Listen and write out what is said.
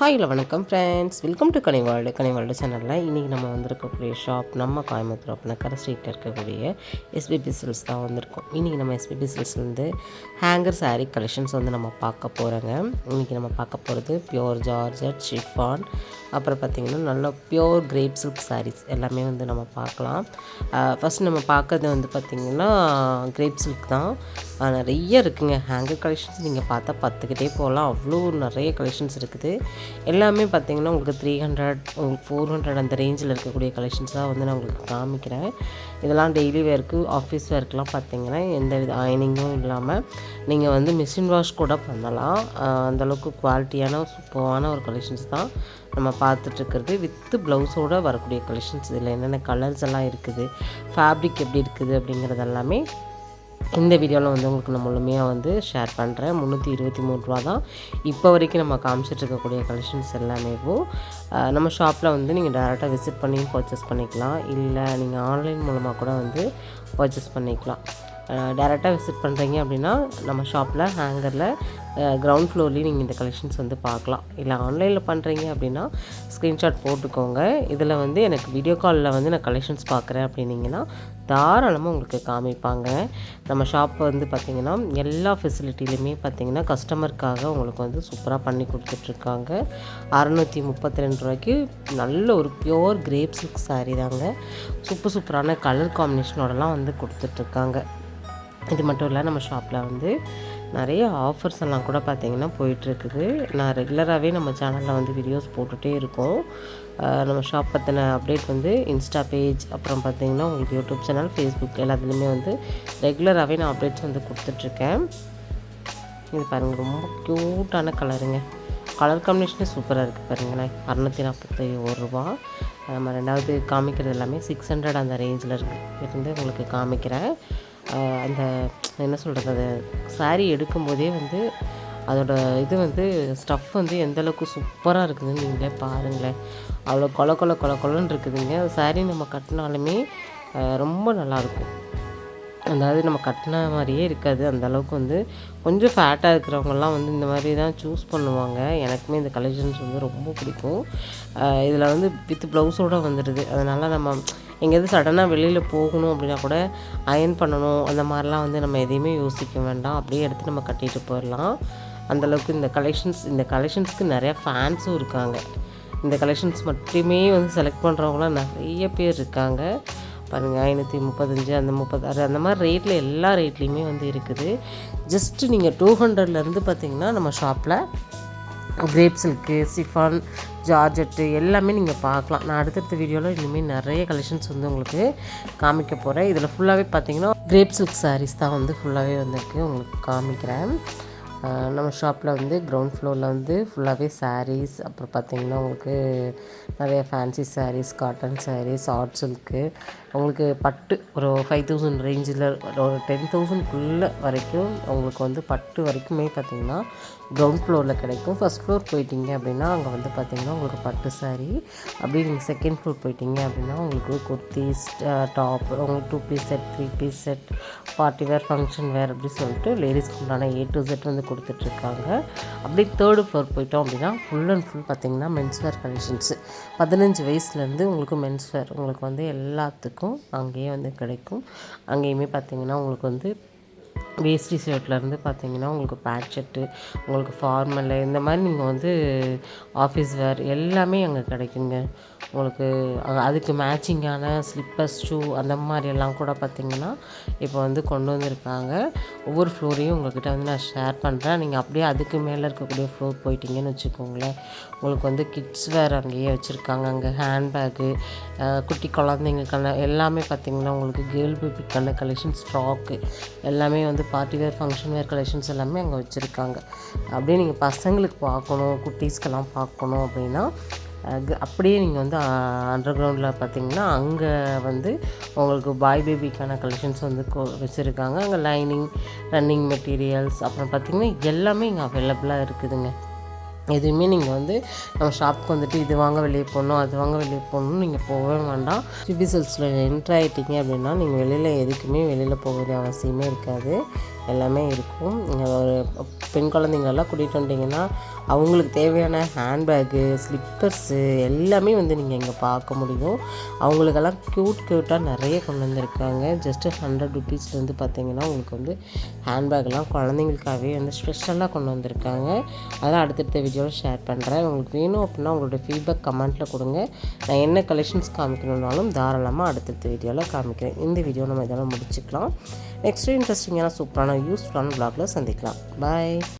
Hi வணக்கம் friends welcome to கனிவாழ்டு கனிவாழ்டு சேனலில் இன்றைக்கி நம்ம வந்திருக்கக்கூடிய ஷாப் நம்ம கோயம்புத்தூர் அப்படின்னா ஸ்ட்ரீட்டில் இருக்கக்கூடிய எஸ்பிபி சில்ஸ் தான் வந்திருக்கோம். இன்றைக்கி நம்ம எஸ்பிபி சில்ஸ்லேருந்து ஹேங்கர் சாரீ கலெக்ஷன்ஸ் வந்து நம்ம பார்க்க போகிறோங்க இன்றைக்கி நம்ம பார்க்க போகிறது பியோர் ஜார்ஜட் ஷிஃபான் அப்புறம் பார்த்திங்கன்னா நல்ல பியோர் கிரேப் சில்க் சாரீஸ் எல்லாமே வந்து நம்ம பார்க்கலாம். ஃபஸ்ட் நம்ம பார்க்கறது வந்து பார்த்திங்கன்னா கிரேப் சில்க் தான். நிறைய இருக்குங்க. ஹேங்கர் கலெக்ஷன்ஸ் நீங்கள் பார்த்தா பார்த்துக்கிட்டே போகலாம். அவ்வளோ நிறைய கலெக்ஷன்ஸ் இருக்குது. எல்லாமே பார்த்திங்கன்னா உங்களுக்கு த்ரீ ஹண்ட்ரட் உங்களுக்கு ஃபோர் ஹண்ட்ரட் அந்த ரேஞ்சில் இருக்கக்கூடிய கலெக்ஷன்ஸ் தான் வந்து நான் உங்களுக்கு காமிக்கிறேன். இதெல்லாம் டெய்லி வேர்க்கு ஆஃபீஸ் வேர்க்கெலாம் பார்த்திங்கன்னா எந்த வித அயனிங்கும் இல்லாமல் நீங்கள் வந்து மிஷின் வாஷ் கூட பண்ணலாம். அந்தளவுக்கு குவாலிட்டியான சூப்பரான ஒரு கலெக்ஷன்ஸ் தான் நம்ம பார்த்துட்ருக்கிறது வித்து ப்ளவுஸோடு வரக்கூடிய கலெக்ஷன்ஸ் இதில் என்னென்ன கலர்ஸ் எல்லாம் இருக்குது ஃபேப்ரிக் எப்படி இருக்குது அப்படிங்கிறது எல்லாமே இந்த வீடியோவில் வந்து உங்களுக்கு நான் முழுமையாக வந்து ஷேர் பண்ணுறேன் முந்நூற்றி இருபத்தி மூணு ரூபா தான் இப்போ வரைக்கும் நம்ம காமிச்சிட்டு இருக்கக்கூடிய கலெக்ஷன்ஸ் எல்லாமே நம்ம ஷாப்பில் வந்து நீங்கள் டேரெக்டாக விசிட் பண்ணியும் பர்ச்சேஸ் பண்ணிக்கலாம். இல்லை நீங்கள் ஆன்லைன் மூலமாக கூட வந்து பர்ச்சேஸ் பண்ணிக்கலாம். டேரெக்டாக விசிட் பண்ணுறீங்க அப்படின்னா நம்ம ஷாப்பில் ஹேங்கரில் கிரவுண்ட் ஃப்ளோர்லேயும் நீங்கள் இந்த கலெக்ஷன்ஸ் வந்து பார்க்கலாம். இல்லை ஆன்லைனில் பண்ணுறீங்க அப்படின்னா ஸ்க்ரீன்ஷாட் போட்டுக்கோங்க. இதில் வந்து எனக்கு வீடியோ காலில் வந்து நான் கலெக்ஷன்ஸ் பார்க்குறேன் அப்படின்னீங்கன்னா தாராளமாக உங்களுக்கு காமிப்பாங்க. நம்ம ஷாப் வந்து பார்த்திங்கன்னா எல்லா ஃபெசிலிட்டிலையுமே பார்த்திங்கன்னா கஸ்டமருக்காக உங்களுக்கு வந்து சூப்பராக பண்ணி கொடுத்துட்ருக்காங்க. அறநூற்றி முப்பத்தி ரெண்டு ரூபாய்க்கு நல்ல ஒரு பியோர் கிரேப் சில்க் saree தாங்க. சூப்பர் சூப்பரான கலர் காம்பினேஷனோடலாம் வந்து கொடுத்துட்ருக்காங்க. இது மட்டும் இல்லை நம்ம ஷாப்பில் வந்து நிறைய ஆஃபர்ஸ் எல்லாம் கூட பார்த்திங்கன்னா போயிட்டுருக்குது. நான் ரெகுலராகவே நம்ம சேனலில் வந்து வீடியோஸ் போட்டுகிட்டே இருக்கோம். நம்ம ஷாப் பற்றின அப்டேட் வந்து இன்ஸ்டா பேஜ் அப்புறம் பார்த்திங்கன்னா உங்களுக்கு யூடியூப் சேனல் ஃபேஸ்புக் எல்லாத்துலேயுமே வந்து ரெகுலராகவே நான் அப்டேட்ஸ் வந்து கொடுத்துட்ருக்கேன் இது பாருங்கள் ரொம்ப க்யூட்டான கலருங்க கலர் காம்பினேஷனே சூப்பராக இருக்குது பாருங்களேன் அறநூற்றி நாற்பத்தி ஒரு ரூபா. நம்ம ரெண்டாவது காமிக்கிறது எல்லாமே சிக்ஸ் ஹண்ட்ரட் அந்த ரேஞ்சில் இருக்குது இருந்து உங்களுக்கு காமிக்கிறேன். அந்த என்ன சொல்கிறது அது saree எடுக்கும்போதே வந்து அதோட இது வந்து ஸ்டஃப் வந்து எந்த அளவுக்கு சூப்பராக இருக்குதுன்னு நீங்களே பாருங்களேன். அவ்வளோ கொல கொல கொல கொலன்னு இருக்குதுங்க. saree நம்ம கட்டினாலுமே ரொம்ப நல்லாயிருக்கும் அதாவது நம்ம கட்டின மாதிரியே இருக்காது. அந்த அளவுக்கு வந்து கொஞ்சம் ஃபேட்டாக இருக்கிறவங்கலாம் வந்து இந்த மாதிரி தான் சூஸ் பண்ணுவாங்க. எனக்குமே இந்த கலெக்ஷன்ஸ் வந்து ரொம்ப பிடிக்கும். இதில் வந்து வித் ப்ளவுஸோடு வந்துடுது அதனால் நம்ம எங்கேயாவது சடனாக வெளியில் போகணும் அப்படின்னா கூட அயன் பண்ணணும். அந்த மாதிரிலாம் வந்து நம்ம எதையுமே யோசிக்க வேண்டாம். அப்படியே எடுத்து நம்ம கட்டிட்டு போயிடலாம். அந்தளவுக்கு இந்த கலெக்ஷன்ஸ் இந்த கலெக்ஷன்ஸ்க்கு நிறையா ஃபேன்ஸும் இருக்காங்க. இந்த கலெக்ஷன்ஸ் மட்டுமே வந்து செலக்ட் பண்ணுறவங்களாம் நிறைய பேர் இருக்காங்க. பாருங்கள் ஐநூற்றி முப்பத்தஞ்சு அந்த முப்பத்தாறு அந்த மாதிரி ரேட்டில் எல்லா ரேட்லேயுமே வந்து இருக்குது. ஜஸ்ட்டு நீங்கள் டூ ஹண்ட்ரட்லேருந்து பார்த்தீங்கன்னா நம்ம ஷாப்பில் கிரேப் சில்க்கு சிஃபான் ஜார்ஜெட்டு எல்லாமே நீங்கள் பார்க்கலாம். நான் அடுத்தடுத்த வீடியோவில் இனிமேல் நிறைய கலெக்ஷன்ஸ் வந்து உங்களுக்கு காமிக்க போகிறேன் இதில் ஃபுல்லாகவே பார்த்தீங்கன்னா கிரேப் சில்க் சாரீஸ் தான் வந்து ஃபுல்லாகவே வந்திருக்கு. உங்களுக்கு காமிக்கிறேன். நம்ம ஷாப்பில் வந்து கிரவுண்ட் ஃப்ளோரில் வந்து ஃபுல்லாகவே சாரீஸ் அப்புறம் பார்த்தீங்கன்னா உங்களுக்கு நிறைய fancy saris cotton saris art silk உங்களுக்கு பட்டு ஒரு ஃபைவ் தௌசண்ட் ரேஞ்சில் ஒரு டென் தௌசண்ட்குள்ளே வரைக்கும் உங்களுக்கு வந்து பட்டு வரைக்குமே பார்த்தீங்கன்னா க்ரௌண்ட் ஃப்ளோரில் கிடைக்கும். ஃபஸ்ட் ஃப்ளோர் போயிட்டீங்க அப்படின்னா அங்கே வந்து பார்த்திங்கன்னா உங்களுக்கு பட்டு சாரீ அப்படியே நீங்கள் செகண்ட் ஃப்ளோர் போயிட்டீங்க அப்படின்னா உங்களுக்கு குர்த்தி டாப் உங்களுக்கு two piece set three piece set party wear function wear அப்படி சொல்லிட்டு லேடிஸ்க்கு உண்டான ஏ டு செட் வந்து கொடுத்துட்ருக்காங்க. அப்படியே தேர்டு ஃப்ளோர் போயிட்டோம் அப்படின்னா ஃபுல் அண்ட் ஃபுல் பார்த்திங்கன்னா மென்ஸ் வேர் கலெக்ஷன்ஸு பதினஞ்சு வயசுலேருந்து உங்களுக்கு மென்ஸ் வேர் உங்களுக்கு வந்து எல்லாத்துக்கும் அங்கேயே வந்து கிடைக்கும். அங்கேயுமே பார்த்தீங்கன்னா உங்களுக்கு வந்து வேஷ்டி ஷர்ட்லேருந்து பார்த்தீங்கன்னா உங்களுக்கு பேண்ட் ஷர்ட்டு உங்களுக்கு ஃபார்மலு இந்த மாதிரி நீங்கள் வந்து ஆஃபீஸ் வேர் எல்லாமே அங்கே கிடைக்குங்க. உங்களுக்கு அதுக்கு மேட்சிங்கான ஸ்லிப்பர்ஸ் ஷூ அந்த மாதிரியெல்லாம் கூட பார்த்திங்கன்னா இப்போ வந்து கொண்டு வந்திருக்காங்க. ஒவ்வொரு ஃப்ளோரையும் உங்கள்கிட்ட வந்து நான் ஷேர் பண்ணுறேன் நீங்கள் அப்படியே அதுக்கு மேலே இருக்கக்கூடிய ஃப்ளோர் போயிட்டீங்கன்னு வச்சுக்கோங்களேன். உங்களுக்கு வந்து கிட்ஸ் வேர் அங்கேயே வச்சுருக்காங்க. அங்கே ஹேண்ட்பேக்கு குட்டி குழந்தைங்களுக்கான எல்லாமே பார்த்திங்கன்னா உங்களுக்கு கேர்ள் பேபிக்கான கலெக்ஷன்ஸ் ஃப்ராக்கு எல்லாமே வந்து party wear function wear collections எல்லாமே அங்கே வச்சுருக்காங்க. அப்படியே நீங்கள் பசங்களுக்கு பார்க்கணும் குட்டீஸ்க்கெல்லாம் பார்க்கணும் அப்படின்னா அது அப்படியே நீங்கள் வந்து அண்டர் கிரவுண்டில் பார்த்தீங்கன்னா அங்கே வந்து உங்களுக்கு பாய் பேபிக்கான கலெக்ஷன்ஸ் வந்து வச்சுருக்காங்க. அங்கே லைனிங் ரன்னிங் மெட்டீரியல்ஸ் அப்புறம் பார்த்தீங்கன்னா எல்லாமே இங்கே அவைலபிளாக இருக்குதுங்க. எதுவுமே நீங்கள் வந்து நம்ம ஷாப்புக்கு வந்துட்டு இது வாங்க வெளியே போகணும் அது வாங்க வெளியே போகணும்னு நீங்கள் போகவே வேண்டாம். சிபி என்ட்ராயிட்டிங்க என்ட்ரு ஆகிட்டீங்க அப்படின்னா நீங்கள் வெளியில் எதுக்குமே வெளியில் போக வேண்டிய அவசியமே இருக்காது. எல்லாமே இருக்கும். நீங்கள் ஒரு பெண் குழந்தைங்களெல்லாம் கூட்டிகிட்டு வந்துட்டிங்கன்னா அவங்களுக்கு தேவையான ஹேண்ட்பேக்கு ஸ்லிப்பர்ஸு எல்லாமே வந்து நீங்கள் இங்கே பார்க்க முடியும். அவங்களுக்கெல்லாம் க்யூட் க்யூட்டாக நிறைய கொண்டு வந்திருக்காங்க. ஜஸ்ட்டு ஹண்ட்ரட் ருபீஸ்லேருந்து பார்த்தீங்கன்னா உங்களுக்கு வந்து ஹேண்ட்பேக்லாம் குழந்தைங்களுக்காகவே வந்து ஸ்பெஷலாக கொண்டு வந்திருக்காங்க. அதெல்லாம் அடுத்தடுத்த வீடியோவில் ஷேர் பண்ணுறேன் உங்களுக்கு வேணும் அப்படின்னா உங்களோட ஃபீட்பேக் கமெண்ட்டில் கொடுங்க. நான் என்ன கலெக்ஷன்ஸ் காமிக்கணுன்னாலும் தாராளமாக அடுத்தடுத்த வீடியோவில் காமிக்கிறேன். இந்த வீடியோ நம்ம இதெல்லாம் முடிச்சுக்கலாம். நெக்ஸ்ட் இன்ட்ரெஸ்டிங்கான சூப்பரான யூஸ்ஃபுல்லான ப்ளாகில் சந்திக்கலாம். பாய்